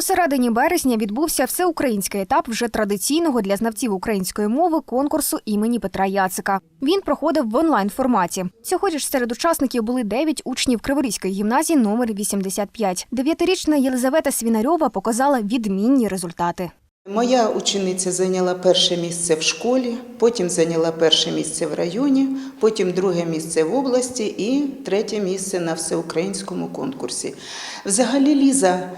У середині березня відбувся всеукраїнський етап вже традиційного для знавців української мови конкурсу імені Петра Яцика. Він проходив в онлайн форматі. Цьогоріч серед учасників були 9 учнів Криворізької гімназії номер 85. Дев'ятирічна Єлизавета Свінарьова показала відмінні результати. Моя учениця зайняла перше місце в школі, потім зайняла перше місце в районі, потім друге місце в області і третє місце на всеукраїнському конкурсі. Взагалі, Ліза,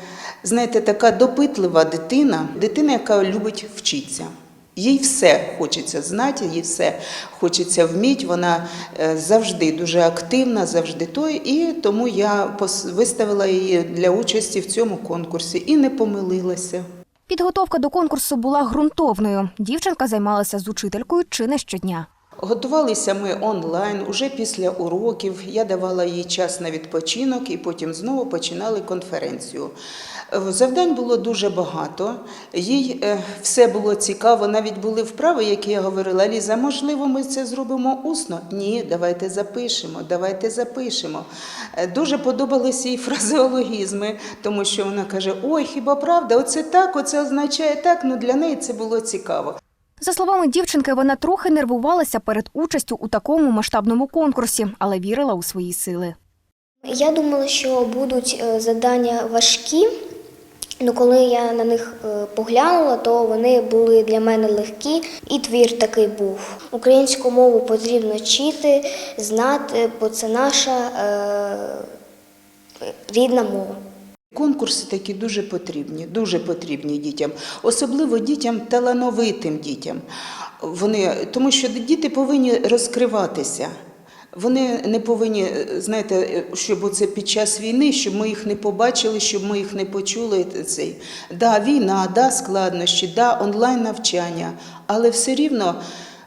знаєте, така допитлива дитина, дитина, яка любить вчитися. Їй все хочеться знати, їй все хочеться вміти. Вона е, завжди дуже активна, завжди той. І тому я виставила її для участі в цьому конкурсі і не помилилася. Підготовка до конкурсу була ґрунтовною. Дівчинка займалася з учителькою чи не щодня. Готувалися ми онлайн уже після уроків. Я давала їй час на відпочинок і потім знову починали конференцію. Е, Завдань було дуже багато. Їй е, все було цікаво. Навіть були вправи, які я говорила: Ліза, можливо, ми це зробимо усно? Ні, давайте запишемо, давайте запишемо. Е, Дуже подобалися їй фразеологізми, тому що вона каже: Ой, хіба правда? Оце так, оце означає так. Ну для неї це було цікаво. За словами дівчинки, вона трохи нервувалася перед участю у такому масштабному конкурсі, але вірила у свої сили. Я думала, що будуть е, завдання важкі. Ну, коли я на них е, поглянула, то вони були для мене легкі, і твір такий був. Українську мову потрібно вчити, знати, бо це наша е, рідна мова. Конкурси такі дуже потрібні, дуже потрібні дітям, особливо дітям талановитим дітям. Вони, тому що діти повинні розкриватися. Вони не повинні, знаєте, щоб оце під час війни, щоб ми їх не побачили, щоб ми їх не почули. Цей. Да, війна, да, складнощі, да, онлайн навчання, але все рівно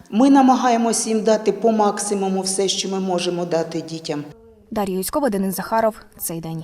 ми намагаємося їм дати по максимуму все, що ми можемо дати дітям. Дар'я Юськова, Денис Захаров. Цей день.